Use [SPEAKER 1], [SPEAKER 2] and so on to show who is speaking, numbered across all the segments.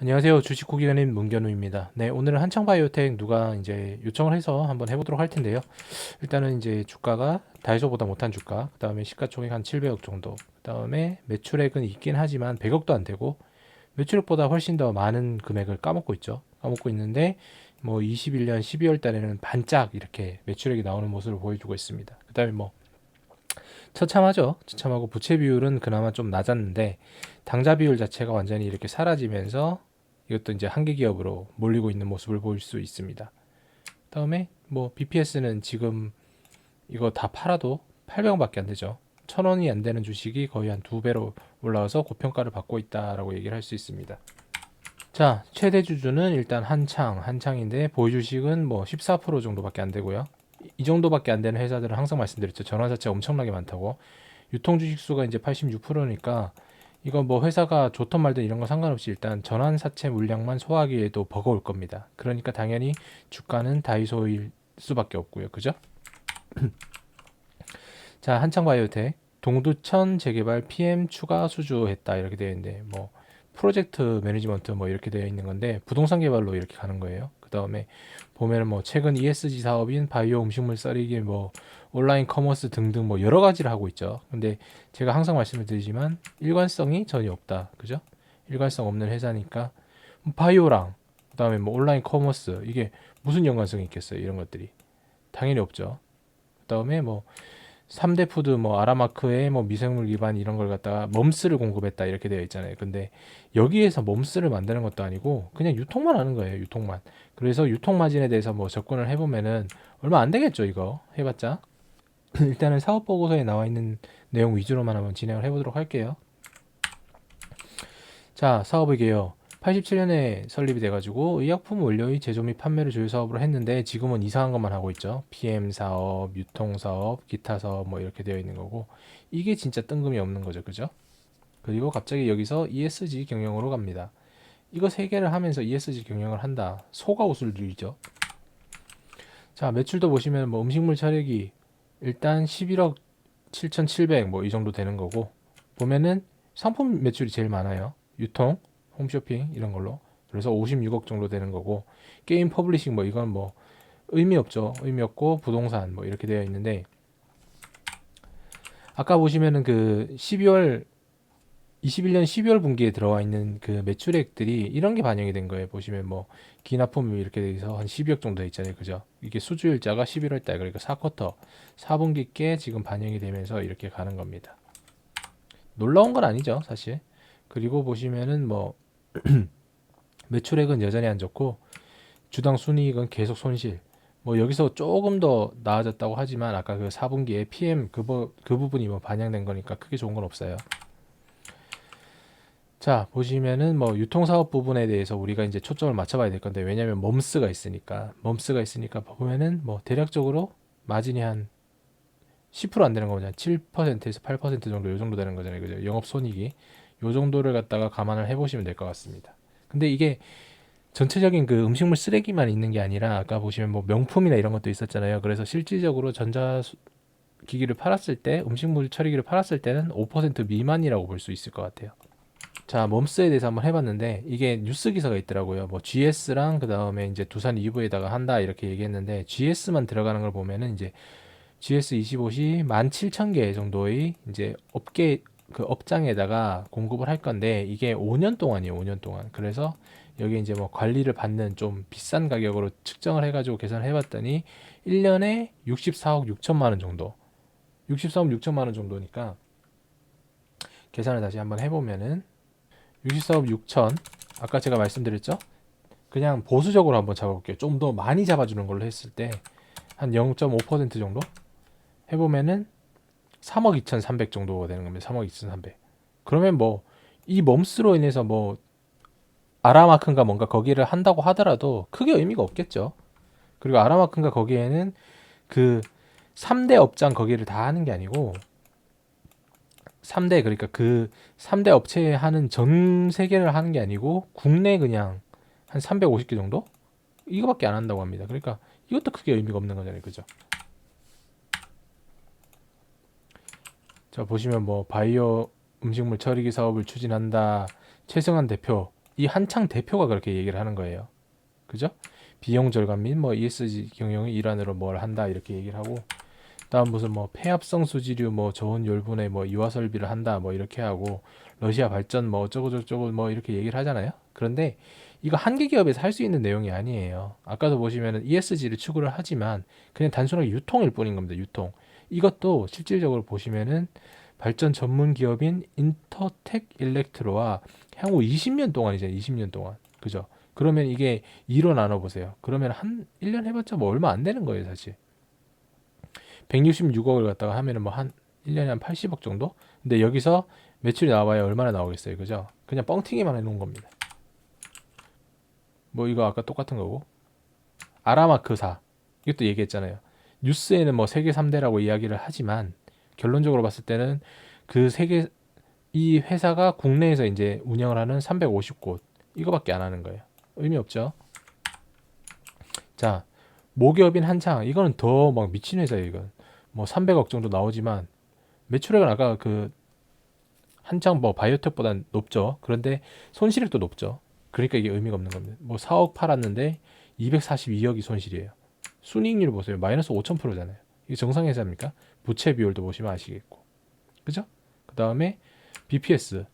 [SPEAKER 1] 안녕하세요. 주식고기관인 문견우입니다. 네, 오늘은 한창 바이오텍 누가 이제 요청을 해서 한번 해보도록 할 텐데요. 일단은 이제 주가가 다이소보다 못한 주가, 그 다음에 시가총액 한 700억 정도, 그 다음에 매출액은 있긴 하지만 100억도 안 되고 매출액보다 훨씬 더 많은 금액을 까먹고 있죠. 까먹고 있는데 뭐 21년 12월 달에는 반짝 이렇게 매출액이 나오는 모습을 보여주고 있습니다. 그 다음에 뭐 처참하죠. 처참하고 부채 비율은 그나마 좀 낮았는데 당좌 비율 자체가 완전히 이렇게 사라지면서 이것도 이제 한계 기업으로 몰리고 있는 모습을 보일 수 있습니다. 다음에 뭐 BPS는 지금 이거 다 팔아도 800원밖에 안 되죠. 1000원이 안 되는 주식이 거의 한 두 배로 올라와서 고평가를 받고 있다라고 얘기를 할 수 있습니다. 자, 최대 주주는 일단 한창, 한창인데 보유 주식은 뭐 14% 정도밖에 안 되고요. 이- 이 정도밖에 안 되는 회사들은 항상 말씀드렸죠. 전환 자체가 엄청나게 많다고. 유통 주식 수가 이제 86%니까 이거 뭐 회사가 좋든 말든 이런 거 상관없이 일단 전환 사채 물량만 소화하기에도 버거울 겁니다. 그러니까 당연히 주가는 다이소일 수밖에 없고요. 그죠? 자, 한창바이오텍 동두천 재개발 PM 추가 수주했다 이렇게 되어 있는데 뭐 프로젝트 매니지먼트 뭐 이렇게 되어 있는 건데 부동산 개발로 이렇게 가는 거예요. 그 다음에 보면은 뭐 최근 ESG 사업인 바이오 음식물 썰이기 뭐 온라인 커머스 등등 뭐 여러 가지를 하고 있죠. 근데 제가 항상 말씀을 드리지만 일관성이 전혀 없다. 그죠? 일관성 없는 회사니까 바이오랑 그다음에 뭐 온라인 커머스 이게 무슨 연관성이 있겠어요? 이런 것들이 당연히 없죠. 그다음에 뭐 3대 푸드 뭐 아라마크에 뭐 미생물 기반 이런 걸 갖다가 멈스를 공급했다 이렇게 되어 있잖아요. 근데 여기에서 멈스를 만드는 것도 아니고 그냥 유통만 하는 거예요. 유통만. 그래서 유통 마진에 대해서 뭐 접근을 해보면은 얼마 안 되겠죠 이거 해봤자. 일단은 사업 보고서에 나와 있는 내용 위주로만 한번 진행을 해보도록 할게요. 자, 사업의 개요. 87년에 설립이 돼가지고 의약품 원료의 제조 및 판매를 주요 사업으로 했는데 지금은 이상한 것만 하고 있죠. PM 사업, 유통 사업, 기타 사업 뭐 이렇게 되어 있는 거고 이게 진짜 뜬금이 없는 거죠, 그죠? 그리고 갑자기 여기서 ESG 경영으로 갑니다. 이거 세 개를 하면서 ESG 경영을 한다. 소가 옷을 누이죠. 자, 매출도 보시면 뭐 음식물 처리기 일단 11억 7,700 뭐 이 정도 되는 거고 보면은 상품 매출이 제일 많아요. 유통, 홈쇼핑 이런 걸로. 그래서 56억 정도 되는 거고 게임 퍼블리싱 뭐 이건 뭐 의미 없죠. 의미 없고 부동산 뭐 이렇게 되어 있는데 아까 보시면은 그 12월 21년 12월 분기에 들어와 있는 그 매출액들이 이런 게 반영이 된 거예요. 보시면 뭐 기납품이 이렇게 돼서 한 12억 정도 있잖아요. 그죠? 이게 수주일자가 11월 달 그러니까 4쿼터 4분기께 지금 반영이 되면서 이렇게 가는 겁니다. 놀라운 건 아니죠, 사실. 그리고 보시면은 뭐 매출액은 여전히 안 좋고 주당 순이익은 계속 손실. 뭐 여기서 조금 더 나아졌다고 하지만 아까 그 4분기에 PM 그, 부, 그 부분이 뭐 반영된 거니까 크게 좋은 건 없어요. 자, 보시면은 뭐 유통사업 부분에 대해서 우리가 이제 초점을 맞춰봐야 될 건데 왜냐면 멈스가 있으니까 멈스가 있으니까 보면은 뭐 대략적으로 마진이 한 10%안 되는 거잖아요. 7%에서 8% 정도 요 정도 되는 거잖아요. 그죠? 영업 손익이 요 정도를 갖다가 감안을 해보시면 될 것 같습니다. 근데 이게 전체적인 그 음식물 쓰레기만 있는 게 아니라 아까 보시면 뭐 명품이나 이런 것도 있었잖아요. 그래서 실질적으로 전자 수- 기기를 팔았을 때 음식물 처리기를 팔았을 때는 5% 미만이라고 볼 수 있을 것 같아요. 자, 멈스에 대해서 한번 해봤는데 이게 뉴스 기사가 있더라고요. 뭐 GS랑 그 다음에 이제 두산 2부에다가 한다 이렇게 얘기했는데 GS만 들어가는 걸 보면은 이제 GS 25시 17,000개 정도의 이제 업계 그 업장에다가 공급을 할 건데 이게 5년 동안이에요. 5년 동안. 그래서 여기 이제 뭐 관리를 받는 좀 비싼 가격으로 측정을 해가지고 계산을 해봤더니 1년에 64억 6천만 원 정도. 64억 6천만 원 정도니까 계산을 다시 한번 해보면은 64억 6천 아까 제가 말씀드렸죠? 그냥 보수적으로 한번 잡아볼게요. 좀 더 많이 잡아주는 걸로 했을 때 한 0.5% 정도 해보면은 3억 2,300 정도가 되는 겁니다. 3억 2,300. 그러면 뭐 이 멈스로 인해서 뭐 아라마크인가 뭔가 거기를 한다고 하더라도 크게 의미가 없겠죠. 그리고 아라마크인가 거기에는 그 3대 업장 거기를 다 하는 게 아니고 3대 그러니까 그 3대 업체에 하는 전 세계를 하는 게 아니고 국내 그냥 한 350개 정도? 이거밖에 안 한다고 합니다. 그러니까 이것도 크게 의미가 없는 거잖아요. 그죠? 자, 보시면 뭐 바이오 음식물 처리기 사업을 추진한다. 최승환 대표 이 한창 대표가 그렇게 얘기를 하는 거예요. 그죠? 비용 절감 및 뭐 ESG 경영의 일환으로 뭘 한다 이렇게 얘기를 하고 다음 무슨 뭐 폐합성 수지류 뭐 저온 열분의 뭐 이화 설비를 한다 뭐 이렇게 하고 러시아 발전 뭐 어쩌고 저쩌고 뭐 이렇게 얘기를 하잖아요. 그런데 이거 한 개 기업에서 할 수 있는 내용이 아니에요. 아까도 보시면은 ESG를 추구를 하지만 그냥 단순하게 유통일 뿐인 겁니다. 유통. 이것도 실질적으로 보시면은 발전 전문 기업인 인터텍 일렉트로와 향후 20년 동안이잖아요. 20년 동안. 그죠? 그러면 이게 2로 나눠 보세요. 그러면 한 1년 해봤자 뭐 얼마 안 되는 거예요, 사실. 166억을 갖다가 하면은 뭐 한 1년에 한 80억 정도? 근데 여기서 매출이 나와야 얼마나 나오겠어요, 그죠? 그냥 뻥튀기만 해 놓은 겁니다. 뭐 이거 아까 똑같은 거고. 아라마크사. 이것도 얘기했잖아요. 뉴스에는 뭐 세계 3대라고 이야기를 하지만 결론적으로 봤을 때는 그 세계 이 회사가 국내에서 이제 운영을 하는 350곳 이거밖에 안 하는 거예요. 의미 없죠. 자, 모기업인 한창 이거는 더 막 미친 회사예요. 이건 뭐 300억 정도 나오지만 매출액은 아까 그 한창 뭐 바이오텍보다 높죠. 그런데 손실액도 높죠. 그러니까 이게 의미가 없는 겁니다. 뭐 4억 팔았는데 242억이 손실이에요. 순이익률 보세요. 마이너스 5,000%잖아요. 이게 정상회사입니까? 부채 비율도 보시면 아시겠고. 그죠? 그 다음에 BPS.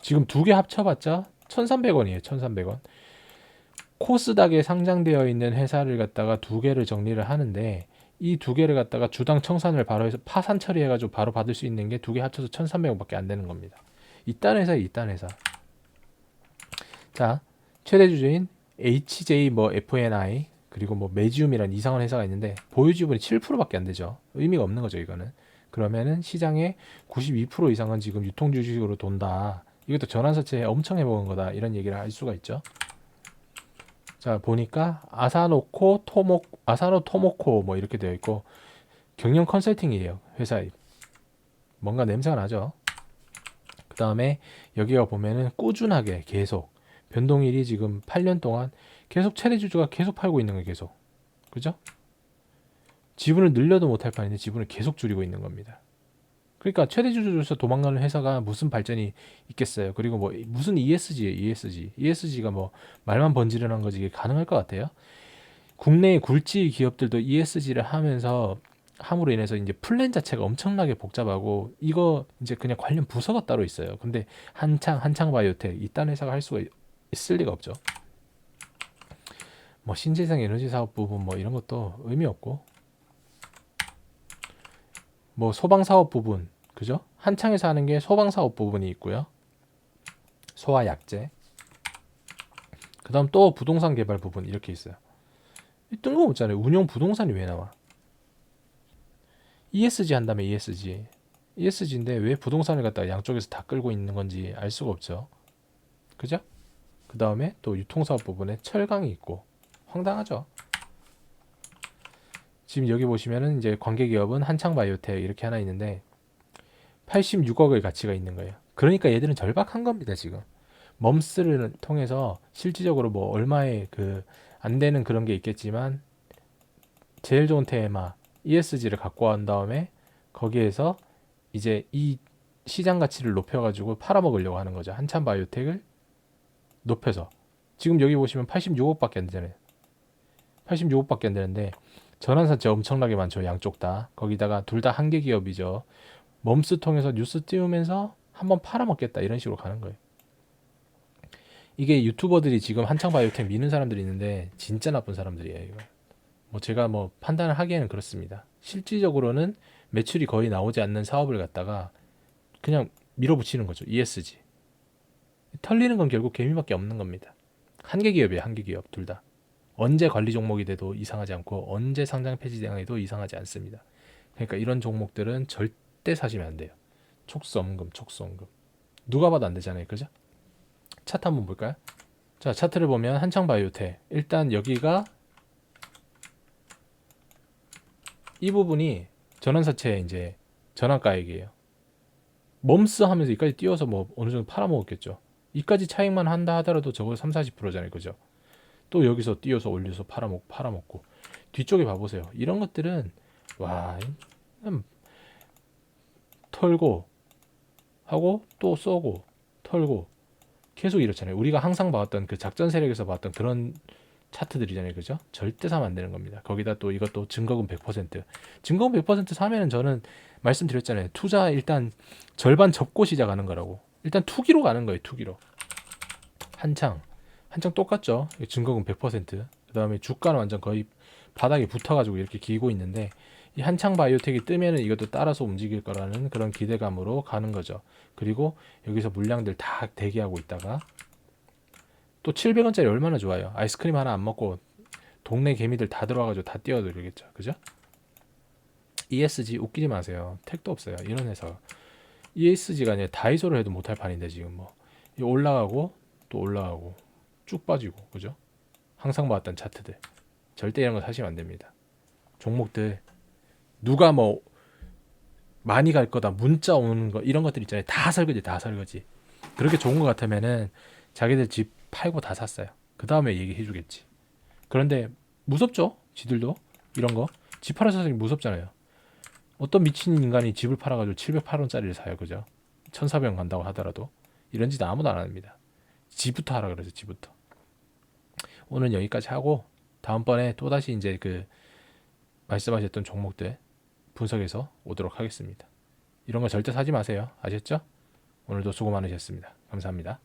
[SPEAKER 1] 지금 두 개 합쳐봤자 1,300원이에요. 1,300원. 코스닥에 상장되어 있는 회사를 갖다가 두 개를 정리를 하는데 이 두 개를 갖다가 주당 청산을 바로 해서 파산 처리해가지고 바로 받을 수 있는 게 두 개 합쳐서 1,300원밖에 안 되는 겁니다. 이딴 회사에 이딴 회사. 자, 최대 주주인 HJ 뭐 FNI 그리고 뭐 메지움이라는 이상한 회사가 있는데 보유 지분이 7%밖에 안 되죠. 의미가 없는 거죠, 이거는. 그러면은 시장의 92% 이상은 지금 유통 주식으로 돈다. 이것도 전환사채 엄청 해먹은 거다. 이런 얘기를 할 수가 있죠. 자, 보니까 아사노코 토모 아사노 토모코 뭐 이렇게 되어 있고 경영 컨설팅이에요. 회사에. 뭔가 냄새가 나죠. 그 다음에 여기가 보면은 꾸준하게 계속 변동일이 지금 8년 동안 계속 최대 주주가 계속 팔고 있는 거예요, 계속. 그죠? 지분을 늘려도 못할 판인데 지분을 계속 줄이고 있는 겁니다. 그러니까 최대 주주로서 도망가는 회사가 무슨 발전이 있겠어요. 그리고 뭐 무슨 ESG예요, ESG. ESG가 뭐 말만 번지르는 거지 가능할 것 같아요. 국내의 굴지 기업들도 ESG를 하면서 함으로 인해서 이제 플랜 자체가 엄청나게 복잡하고 이거 이제 그냥 관련 부서가 따로 있어요. 근데 한창 한창 바이오텍 이딴 회사가 할 수가 있을 리가 없죠. 뭐 신재생 에너지 사업 부분 뭐 이런 것도 의미 없고 뭐 소방 사업 부분 그죠? 한창에서 하는 게 소방 사업 부분이 있고요. 소화 약제. 그다음 또 부동산 개발 부분 이렇게 있어요. 뜬금없잖아요. 운용 부동산이 왜 나와? ESG 한다면 ESG. ESG인데 왜 부동산을 갖다가 양쪽에서 다 끌고 있는 건지 알 수가 없죠. 그죠? 그 다음에 또 유통사업 부분에 철강이 있고 황당하죠. 지금 여기 보시면은 이제 관계기업은 한창바이오텍 이렇게 하나 있는데 86억의 가치가 있는 거예요. 그러니까 얘들은 절박한 겁니다 지금. 멈스를 통해서 실질적으로 뭐 얼마의 그 안 되는 그런 게 있겠지만 제일 좋은 테마 ESG를 갖고 온 다음에 거기에서 이제 이 시장 가치를 높여가지고 팔아먹으려고 하는 거죠. 한참 바이오텍을 높여서 지금 여기 보시면 86억밖에 안 되잖아요. 86억밖에 안 되는데 전환사채 엄청나게 많죠. 양쪽 다. 거기다가 둘 다 한계 기업이죠. 멈스 통해서 뉴스 띄우면서 한번 팔아먹겠다 이런 식으로 가는 거예요. 이게 유튜버들이 지금 한창 바이오텍 미는 사람들이 있는데 진짜 나쁜 사람들이에요. 이거. 뭐 제가 뭐 판단을 하기에는 그렇습니다. 실질적으로는 매출이 거의 나오지 않는 사업을 갖다가 그냥 밀어붙이는 거죠. ESG. 털리는 건 결국 개미밖에 없는 겁니다. 한계 기업이에요. 한계 기업 둘 다. 언제 관리 종목이 돼도 이상하지 않고 언제 상장 폐지 대응해도 이상하지 않습니다. 그러니까 이런 종목들은 절대 사시면 안 돼요. 촉수엄금, 촉수엄금. 누가 봐도 안 되잖아요. 그죠? 차트 한번 볼까요? 자, 차트를 보면 한창 바이오텍. 일단 여기가 이 부분이 전환사채 이제 전환가액이에요. 멈스 하면서 이까지 띄워서 뭐 어느 정도 팔아먹었겠죠. 이까지 차익만 한다 하더라도 저거 3, 40%잖아요. 그죠? 또 여기서 띄어서 올려서 팔아먹 팔아먹고 뒤쪽에 봐보세요. 이런 것들은 와 음, 털고 하고 또 쏘고 털고 계속 이렇잖아요. 우리가 항상 봐왔던 그 작전 세력에서 봤던 그런 차트들이잖아요. 그죠? 절대 사면 안 되는 겁니다. 거기다 또 이것도 증거금 100%. 증거금 100% 사면은 저는 말씀드렸잖아요. 투자 일단 절반 접고 시작하는 거라고. 일단 투기로 가는 거예요. 투기로. 한창. 한창 똑같죠. 증거금 100%. 그 다음에 주가는 완전 거의 바닥에 붙어가지고 이렇게 기고 있는데 이 한창 바이오텍이 뜨면은 이것도 따라서 움직일 거라는 그런 기대감으로 가는 거죠. 그리고 여기서 물량들 다 대기하고 있다가 또 700원짜리 얼마나 좋아요. 아이스크림 하나 안 먹고 동네 개미들 다 들어와가지고 다 뛰어들겠죠. 그죠? ESG 웃기지 마세요. 택도 없어요. 이런 회사. ESG가 아니라 다이소를 해도 못할 판인데 지금 뭐 올라가고 또 올라가고 쭉 빠지고 그죠? 항상 봤던 차트들 절대 이런 거 사시면 안 됩니다. 종목들 누가 뭐 많이 갈 거다 문자 오는 거 이런 것들 있잖아요. 다 설거지 다 설거지. 그렇게 좋은 거 같으면은 자기들 집 팔고 다 샀어요. 그 다음에 얘기해 주겠지. 그런데 무섭죠? 지들도 이런 거. 집 팔아서 사기 무섭잖아요. 어떤 미친 인간이 집을 팔아가지고 708원짜리를 사요, 그죠? 1,400원 간다고 하더라도 이런 짓 아무도 안 합니다. 집부터 하라 그러죠, 집부터. 오늘 여기까지 하고 다음번에 또 다시 이제 그 말씀하셨던 종목들 분석해서 오도록 하겠습니다. 이런 거 절대 사지 마세요. 아셨죠? 오늘도 수고 많으셨습니다. 감사합니다.